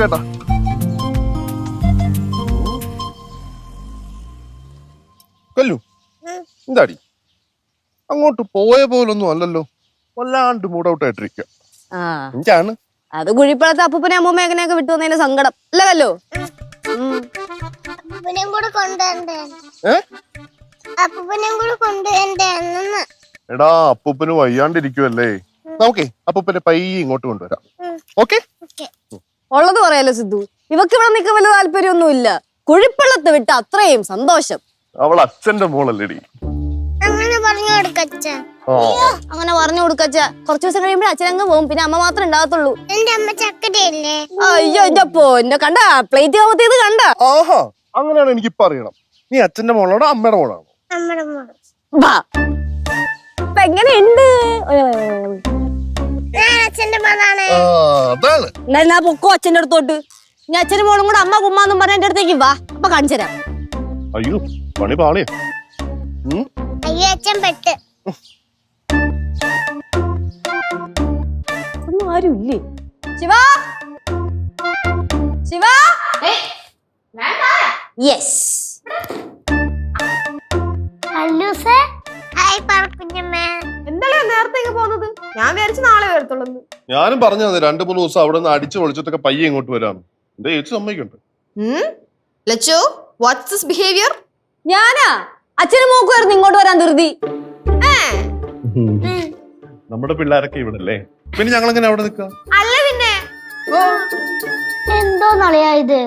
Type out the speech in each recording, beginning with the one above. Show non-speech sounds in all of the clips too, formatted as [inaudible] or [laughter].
കേട്ടാ കൊല്ലു എന്താടി? അങ്ങോട്ട് പോയ പോലൊന്നും അല്ലല്ലോ. വല്ലാണ്ട് മൂഡ് ആ. എന്താണ്? അത് കുഴിപ്പഴത്തെ അപ്പൂപ്പനെ അമ്മൂമ്മ എങ്ങനെയൊക്കെ വിട്ടു വന്നതിന്റെ സങ്കടം. അല്ലല്ലോ എടാ അപ്പൂപ്പന് വയ്യാണ്ടിരിക്കുവല്ലേ. നമുക്കേ അപ്പൂപ്പനെ പയ്യെ ഇങ്ങോട്ട് കൊണ്ടുവരാം. ഓക്കെ? ഉള്ളത് പറയാലോ സിദ്ധു? ഇവക്ക് ഇവിടെ നിൽക്കാൻ വല്ല താല്പര്യമൊന്നുമില്ല. കുഴിപ്പള്ളത്ത് വിട്ട അത്രയും സന്തോഷം. അവൾ അച്ഛന്റെ മോളല്ലേടി. അങ്ങനെ പറഞ്ഞു കൊടുക്കച്ച അങ്ങനെ പറഞ്ഞു കൊടുക്കച്ച കുറച്ചു ദിവസം കഴിയുമ്പോൾ അച്ഛനങ്ങ് പോകും പിന്നെ അമ്മ മാത്രമേ ഉണ്ടാകത്തുള്ളൂ. എന്റെ അമ്മ ചക്കരയല്ലേ അയ്യോ എന്റെ പൊന്നെ. കണ്ട? പ്ലേറ്റ് കമത്തിയത് കണ്ട? ആഹാ. അങ്ങനെയാണ് എനിക്ക് പറയണം നീ അച്ഛന്റെ മോളാണോ അമ്മയുടെ മോളാണോ? അമ്മയുടെ ഇപ്പൊ എങ്ങനെയുണ്ട്? എന്നാ പൊക്കോ അച്ഛന്റെ അടുത്തോട്ട്. ഞാൻ അച്ഛനും മോളും കൂടെ അമ്മ കുമ്മാന്നും പറഞ്ഞ എന്റെ അടുത്തേക്ക് വാ. അപ്പൊ കാണിച്ചു തരാം. അയ്യോ പണി പാളിയ അയ്യോ അച്ഛൻ പെട്ട്. ഒന്നും ആരും ഇല്ലേ? ശിവ? ശിവ? യെസ് ഹലോ പറക്കുഞ്ഞമ്മ എന്തായാലും നേരത്തേക്ക് പോകുന്നത്? ഞാൻ വിചാരിച്ചു നാളെ വരത്തുള്ളൂ. ഞാനും പറഞ്ഞു തന്നെ രണ്ടു മൂന്ന് ദിവസം അവിടെ നിന്ന് അടിച്ചു പൊളിച്ചിട്ടൊക്കെ പയ്യെ ഇങ്ങോട്ട് വരാന്ന്. എന്റെ ചേച്ചി സമ്മതിക്കുണ്ട്. ലച്ചു വാട്ട്സ് ദിസ് ബിഹേവിയർ ഞാനാ? അച്ഛനും മൂക്കുമായിരുന്നു ഇങ്ങോട്ട് വരാൻ ധൃതി. നമ്മുടെ പിള്ളേരൊക്കെ ഇവിടെ അല്ലേ പിന്നെ ഞങ്ങൾ എങ്ങനെ അവിടെ നിൽക്കാം? അല്ല പിന്നെ. എന്തോ ഇത്?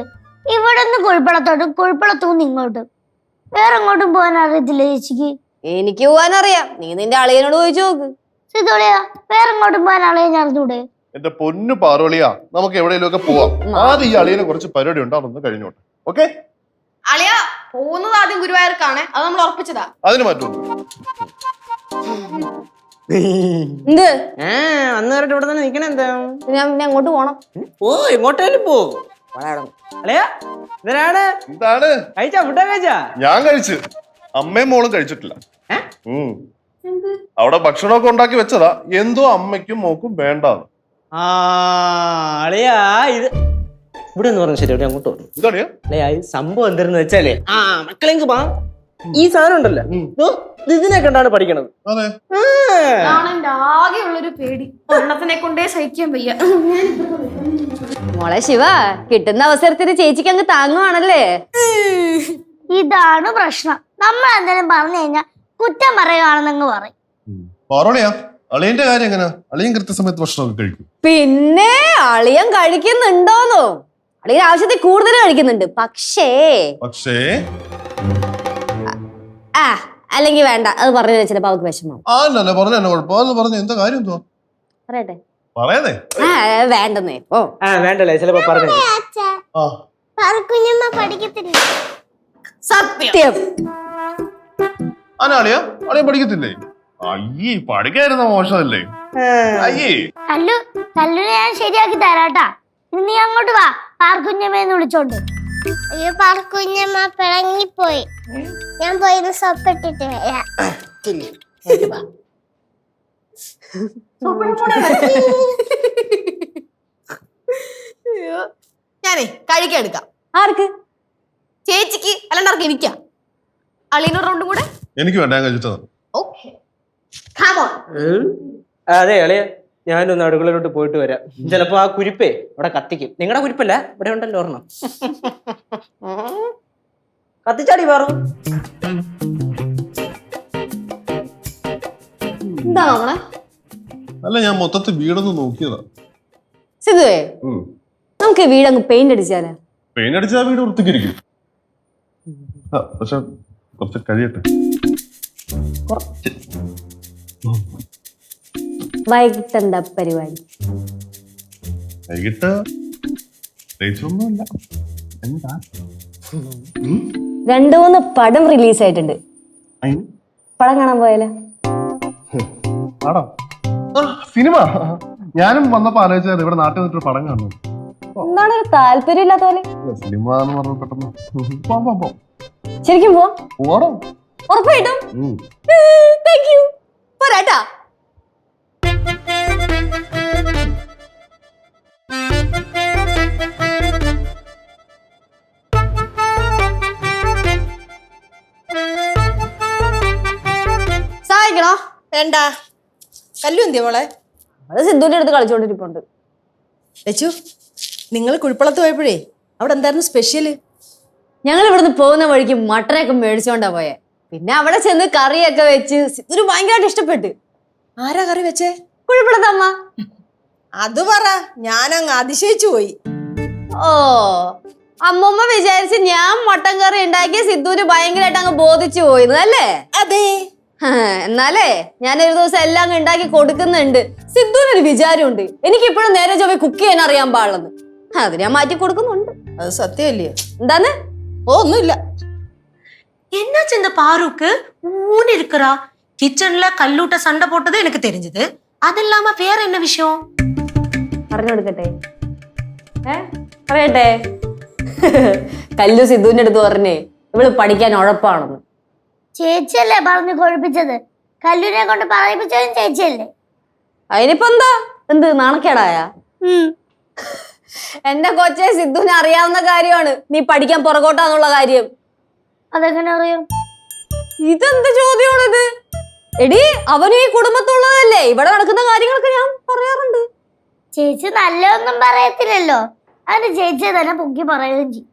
ഇവിടെ നിന്ന് കുഴിപ്പളത്തോട്ടും കുഴിപ്പളത്തുനിന്ന് ഇങ്ങോട്ടും. വേറെ എങ്ങോട്ടും പോകാൻ അറിയത്തില്ല ചേച്ചിക്ക്. എനിക്ക് പോവാനറിയാം. നീ നിന്റെ അളിയനോട് ചോദിച്ചു നോക്ക്. സിതോളിയാ വേറെ എങ്ങോട്ടും പോകാൻ അളിയെ അറിഞ്ഞൂടെ എന്റെ പൊന്നു പാറോളിയാ നമുക്ക് എവിടെയെങ്കിലും ഒക്കെ പോവാം ആദ്യം ഈ അളിയനെ കുറച്ച് പരിപാടി ഉണ്ടാവുന്നു കഴിഞ്ഞോട്ടെ. ഓക്കെ? അളിയ പോകുന്നത് ആദ്യം ഗുരുവായൂർക്കാണ്. അത് നമ്മൾ ഉറപ്പിച്ചതാ. അതിന് മാറ്റം എന്ത്? ഏ അന്ന് പറഞ്ഞിട്ട് ഇവിടെ തന്നെ നിക്കണ എന്താ? ഞാൻ പിന്നെ അങ്ങോട്ട് പോണം. ഓ എങ്ങോട്ടേലും പോ. അല്ലയാ ഇതിനാണ് എന്താണ്? കഴിച്ചാ ഫുഡൊക്കെ കഴിച്ചാ? ഞാൻ കഴിച്ചു. അമ്മയും മോളും കഴിച്ചിട്ടില്ല. അവിടെ ഭക്ഷണമൊക്കെ ഉണ്ടാക്കി വെച്ചതാ. എന്തോ അമ്മയ്ക്കും മോക്കും വേണ്ട ആ അളിയാ ഇത് ഇവിടെ എന്ന് പറഞ്ഞു ശരി ഇവിടെ അങ്ങോട്ട് പറഞ്ഞു ഈ സംഭവം എന്തായിരുന്നു വെച്ചാലേ ആ മക്കളെങ്കിൽ പാ ഈ സാധനം ഉണ്ടല്ലോ. ഇതിനെ കണ്ടാണ് പഠിക്കണത്. മോളെ ശിവ കിട്ടുന്ന അവസരത്തിന് ചേച്ചിക്ക് അങ്ങ് താങ്ങുവാണല്ലേ? ഇതാണ് പ്രശ്നം. നമ്മൾ എന്തെങ്കിലും പറഞ്ഞു കഴിഞ്ഞാൽ കുറ്റം പറയുകയാണെന്നങ്ങ് പറയും. പാറോളിയാ അളിയന്റെ കാര്യം എങ്ങനെ? അളിയൻ കൃത്യസമയത്ത് ഭക്ഷണമൊക്കെ കഴിക്കും. പിന്നെ അളിയൻ കഴിക്കുന്നുണ്ടോന്നോ? അളിയൻ ആവശ്യത്തിൽ കൂടുതൽ കഴിക്കുന്നുണ്ട്. പക്ഷേ പക്ഷേ ആ അല്ലെങ്കിൽ വേണ്ട. അത് പറഞ്ഞു ചിലപ്പോ അവർക്ക് വിഷമം ആ അല്ലേ പറഞ്ഞു എന്നെ കുഴപ്പം. അതെന്ന് പറഞ്ഞു. എന്താ കാര്യം എന്തോ? പറയട്ടെ. പറയണേ ആ വേണ്ടെന്നേ ഓ ആ വേണ്ടല്ലേ? ചിലപ്പോ പറഞ്ഞു അച്ഛാ. ആ. പഠിക്കത്തില്ല? സത്യം. ആനാ അളിയ പഠിക്കത്തില്ലേ? അയ്യേ പഠിക്കായിരുന്ന മോശമല്ലേ? അയ്യേ. തല്ലു തല്ലുനെ ഞാൻ ശരിയാക്കി തരാട്ടാ. നീ അങ്ങോട്ട് വാ. പാർക്കുഞ്ഞമ്മയെന്ന് വിളിച്ചോണ്ട്. അയ്യോ പാർക്കുഞ്ഞമ്മ പിളങ്ങിപ്പോയി ഞാൻ പോയി സൊപ്പിട്ടിട്ട് വരാം. ഞാനേ കഴിക്കാൻ എടുക്കാം. ആർക്ക്? ചേച്ചിക്ക് അല്ലാണ്ട് ആർക്ക് അളിയനൊരു റൗണ്ടും കൂടെ? എനിക്ക് വേണ്ട ഞാൻ കഴിച്ചിട്ടാ ഓക്കെ ഖാമോൺ അതെ അളിയ ഞാനൊന്ന് അടുക്കളയിലോട്ട് പോയിട്ട് വരാം. ചിലപ്പോ ആ കുരിപ്പേ അവിടെ കത്തിക്കും. നിങ്ങളുടെ കുരിപ്പല്ല? ഇവിടെ ഉണ്ടല്ലോ ഒരെണ്ണം. കത്തിച്ചാടി പാറു. എന്താ നോക്കണേ അല്ല ഞാൻ മൊത്തത്തിൽ വീടൊന്ന് നോക്കിയതാ. സിധുവേ നമുക്ക് വീട് അങ്ങ് പെയിന്റ് അടിച്ചാലേ? പെയിന്റ് അടിച്ചാൽ വീട് വൃത്തിക്കിരിക്കും ആ, പക്ഷെ കുറച്ച് കഴിയട്ടെ കുറച്ച്. വൈകിട്ട് എന്താ പരിപാടി? വൈകിട്ട് പ്രത്യേകിച്ചൊന്നുമില്ല. എന്താ? രണ്ടു മൂന്ന് പടം റിലീസ് ആയിട്ടുണ്ട്? പടം കാണാൻ പോയാലോ? പടം സിനിമ. ഞാനും വന്നപ്പോ ആലോചിച്ചത് ഇവിടെ നാട്ടിൽ നിന്നിട്ട് പടം കാണുന്നു എന്താണ് താല്പര്യം ഇല്ലാത്ത പോലെ? സിനിമ എന്ന് പറഞ്ഞ പെട്ടെന്ന്. പോവാം പോവാം. ശരിക്കും പോവാം പോരാട്ടാ. സഹായിക്കണോ? വേണ്ടാ. കല്ലു എന്തിയ മോളെ? അത് സിദ്ധുവിന്റെ അടുത്ത് കളിച്ചോണ്ടിരിപ്പുണ്ട്. ലച്ചു നിങ്ങൾ കുഴിപ്പളത്ത് പോയപ്പോഴേ അവിടെ എന്തായിരുന്നു സ്പെഷ്യൽ ഞങ്ങൾ ഇവിടുന്ന് പോകുന്ന വഴിക്ക് മട്ടനൊക്കെ മേടിച്ചോണ്ടാ പോയെ. പിന്നെ അവിടെ ചെന്ന് കറിയൊക്കെ വെച്ച് സിദ്ധുന് ഭയങ്കരമായിട്ട് ഇഷ്ടപ്പെട്ട്. ആരാ കറി വെച്ചേ? കുഴപ്പമില്ലാത്തമ്മ. അത് പറ. ഞാനങ്ങ് അതിശയിച്ചു പോയി. ഓ അമ്മമ്മ വിചാരിച്ച് ഞാൻ മട്ടൻ കറി ഉണ്ടാക്കിയ സിദ്ധുവിന് ഭയങ്കരമായിട്ട് അങ്ങ് ബോധിച്ചു പോയിരുന്നു അല്ലേ? അതെ. എന്നാലേ ഞാൻ ഒരു ദിവസം എല്ലാം അങ്ങ് ഉണ്ടാക്കി കൊടുക്കുന്നുണ്ട്. സിദ്ധുവിനൊരു വിചാരമുണ്ട്. എനിക്ക് ഇപ്പോഴും നേരെ ചൊവ്വ കുക്ക് ചെയ്യാൻ അറിയാൻ പാടുള്ളത് അത് ഞാൻ മാറ്റി കൊടുക്കുന്നുണ്ട്. അത് സത്യമല്ലേ? എന്താന്ന് ഓ ഒന്നുമില്ല என்னாச்சு இந்த பாருக்கு ஊன்னு இருக்கிறா கிச்சன்ல கல்லூட்ட சண்டை போட்டது எனக்கு தெரிஞ்சது அது இல்லாம வேற என்ன விஷயம் പറഞ്ഞു കൊടുക്കട്ടെ ഏ പറയട്ടെ [laughs] കല്ലു സിദ്ധുവിന്റെ അടുത്ത് പറഞ്ഞേ ഇവള് പഠിക്കാൻ ഉഴപ്പാണെന്ന് ചേച്ചിയല്ലേ പറഞ്ഞു കൊഴിപ്പിച്ചത് കല്ലുനെ കൊണ്ട് പറയിപ്പിച്ചതും ചേച്ചിയല്ലേ അതിനിപ്പോ എന്താ എന്ത് നാണക്കേടായ എന്റെ കൊച്ചെ സിദ്ധുവിന് അറിയാവുന്ന കാര്യമാണ് നീ പഠിക്കാൻ പുറകോട്ടാന്നുള്ള കാര്യം അതെങ്ങനെ അറിയാം ഇതെന്ത് ചോദ്യമാണിത് എടി അവനും ഈ കുടുംബത്തുള്ളതല്ലേ ഇവിടെ നടക്കുന്ന കാര്യങ്ങളൊക്കെ ഞാൻ പറയാറുണ്ട് ചേച്ചി നല്ലതൊന്നും പറയത്തില്ലല്ലോ അതിന് ചേച്ചിയെ തന്നെ പൊക്കി പറയുകയും ചെയ്യും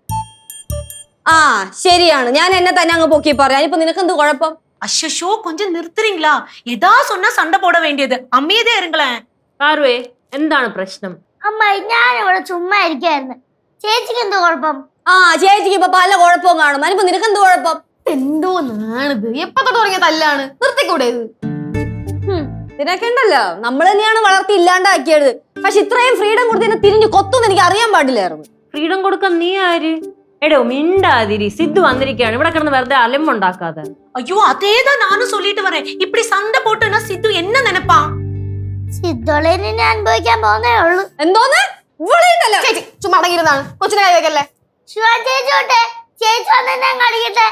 ആ ശരിയാണ് ഞാൻ എന്നെ തന്നെ അങ്ങ് പൊക്കി പറയാം ഇപ്പൊ നിനക്ക് എന്ത് കുഴപ്പം அஷோ கொஞ்சம் நிறுத்துறீங்களா ஏதா சொன்னா சண்டை போட வேண்டியது அமைதியா இருங்களேன் പാറുവേ എന്താണ് പ്രശ്നം അമ്മായി ഞാൻ ഇവിടെ ചുമ്മാ ഇരിക്കായിരുന്നു ചേച്ചിക്ക് എന്ത് കുഴപ്പം ആ ചേച്ചിക്ക് ഇപ്പൊ പല കുഴപ്പവും കാണും അതിനിപ്പോ നിനക്ക് എന്ത് കുഴപ്പം എന്തോന്നാണിത് എപ്പൊ തൊട്ട് തുടങ്ങിയ തല്ലാണ് നിർത്തിക്കൂടെ ഇത് ഹും, ഇതിനൊക്കെ ഉണ്ടല്ലോ നമ്മൾ തന്നെയാണ് വളർത്തി ഇല്ലാണ്ടാക്കിയത് പക്ഷെ ഇത്രയും ഫ്രീഡം കൊടുത്തതിനെ തിരിഞ്ഞു കൊത്തൊന്നും എനിക്ക് അറിയാൻ പാടില്ലായിരുന്നു ഫ്രീഡം കൊടുക്കാൻ നീ ആര് എടോ മിണ്ടാതിരി സിദ്ധു വന്നിരിക്കുകയാണ് ഇവിടെ കിടന്ന് വെറുതെ അലമ്പുണ്ടാക്കാതെ ஐயோ அதேதான் நானும் சொல்லிட்டு வரேன் இப்படி சண்டை போட்டுனா சித்து என்ன நினைப்பான் സിദ്ധോളേനെ ഞാൻ അനുഭവിക്കാൻ പോകുന്നേ ഉള്ളൂ. എന്തോന്ന്? ഇവളുണ്ടല്ലോ ചേച്ചി ചുമ്മാ അടങ്ങിയിരുന്നാണ് കൊച്ചിനെ കൈ വെക്കല്ലേ? ശിവാ ചേച്ചി തൊട്ടെ ചേച്ചി വന്നെ ഞാൻ കാണിക്കട്ടെ.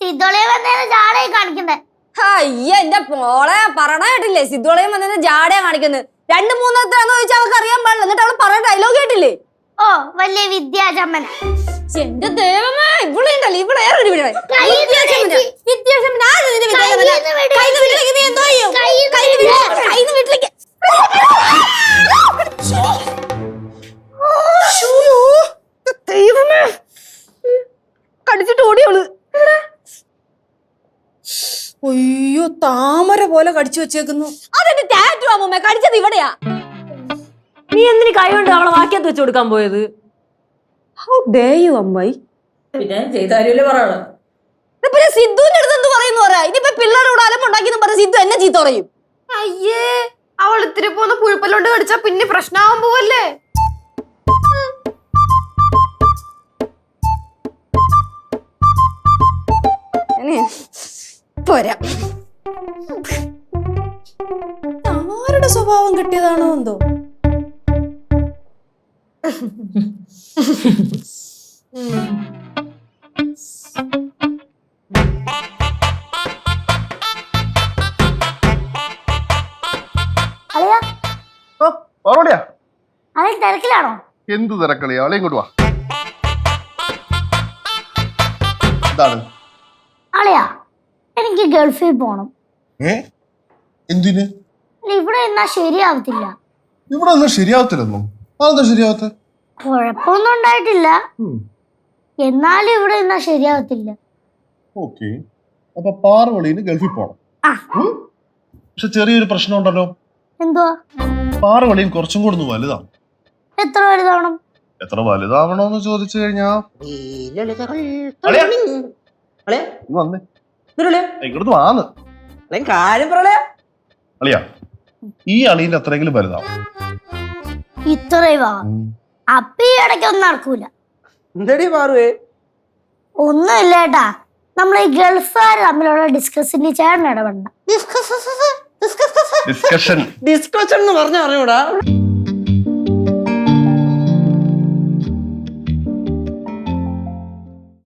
സിദ്ധോളയെ വന്നേനെ ജാടയെ കാണിക്കണ്ടേ? അയ്യ എന്റെ മോളെ പറയണ കേട്ടില്ലേ? സിദ്ധുളയും വന്നത് ജാടയാ കാണിക്കുന്നത്. രണ്ട് മൂന്നെത്രയാന്ന് ചോദിച്ചാൽ അവൾക്ക് അറിയാൻ പാടില്ല. എന്നിട്ട് അവൾ പറഞ്ഞ ഡയലോഗ് കേട്ടില്ലേ? ഓ വലിയ വിദ്യാചമ്മന എന്റെ ദൈവമേ ഇവളുണ്ടല്ലോ ഇവിടെ വേറെ ഒരു വീട് ചേച്ചി. വിദ്യാഭ്യാസം ആര് നിന്റെ കയ്യിൽ പോലെ കടിച്ചു വെച്ചേക്കുന്നു. അതെന്റെ ടാറ്റു അമ്മൂമ്മ കടിച്ചത് ഇവിടെയാ. നീ എന്തിന് കൈ കൊണ്ട് അവളെ വാക്യത്ത് വെച്ച് കൊടുക്കാൻ പോയത്? ഹൗ ഡേ യു അമ്മായി? പിന്നെ ചെയ്താരുമല്ലേ പറയണം. ഇപ്പൊ ഞാൻ സിദ്ധുവിന്റെ അടുത്ത് എന്ത് പറയുന്നു പറയാ? ഇനിയിപ്പൊ പിള്ളേരോട് പറഞ്ഞ സിദ്ധു എന്നെ ചീത്ത പറയും. അയ്യേ അവൾ ഇത്തിരി പോന്ന പുഴുപ്പല്ലോണ്ട് കടിച്ചാ പിന്നെ പ്രശ്നമാവാൻ പോവല്ലേ? പോരാ. സ്വഭാവം കിട്ടിയതാണോ എന്തോ? ഓ തിരക്കിലാണോ? എന്ത് തിരക്കളിയാ അവളെ ഇങ്ങോട്ട് വാ. എന്താണ് അളിയാ എനിക്ക് ഗൾഫിൽ പോണം. ഏ? എന്തിന്? ഇവിടെ എന്നാ ശരിയാവത്തില്ല. ഇവിടെ ഒന്നും ശരിയാവത്തില്ലെന്നോ? അതെന്താ ശരിയാവത്തെ? കുഴപ്പമൊന്നും ഉണ്ടായിട്ടില്ല. എന്നാലും ഇവിടെ എന്നാ ശരിയാവത്തില്ല. ഓക്കെ. അപ്പൊ പാറവളിന് ഗൾഫിൽ പോണം. പക്ഷെ ചെറിയൊരു പ്രശ്നം ഉണ്ടല്ലോ എന്തുവാ? പാറവളിയും കുറച്ചും കൂടെ ഒന്ന് വലുതാണ് എത്ര വലുതാവണം? എത്ര വലുതാവണോന്ന് ചോദിച്ചു കഴിഞ്ഞാ? ഇങ്ങോട്ട് വാന്ന്. കാര്യം പറയാ അളിയാ. ഈ അളിയിൽ അത്രയെങ്കിലും വലുതാവും. ഇത്രയും വാ ഈ ഇടയ്ക്ക് ഒന്നും നടക്കൂല. എന്തടി മാറുവേ? ഒന്നുമില്ല ഏട്ടാ. നമ്മൾ ഈ ഗൾഫുകാർ തമ്മിലുള്ള ഡിസ്കസിന് ചേട്ടൻ ഇടപെടണ്ട. ഡിസ്കഷൻ ഡിസ്കഷൻ എന്ന് പറഞ്ഞ അറിഞ്ഞൂടാ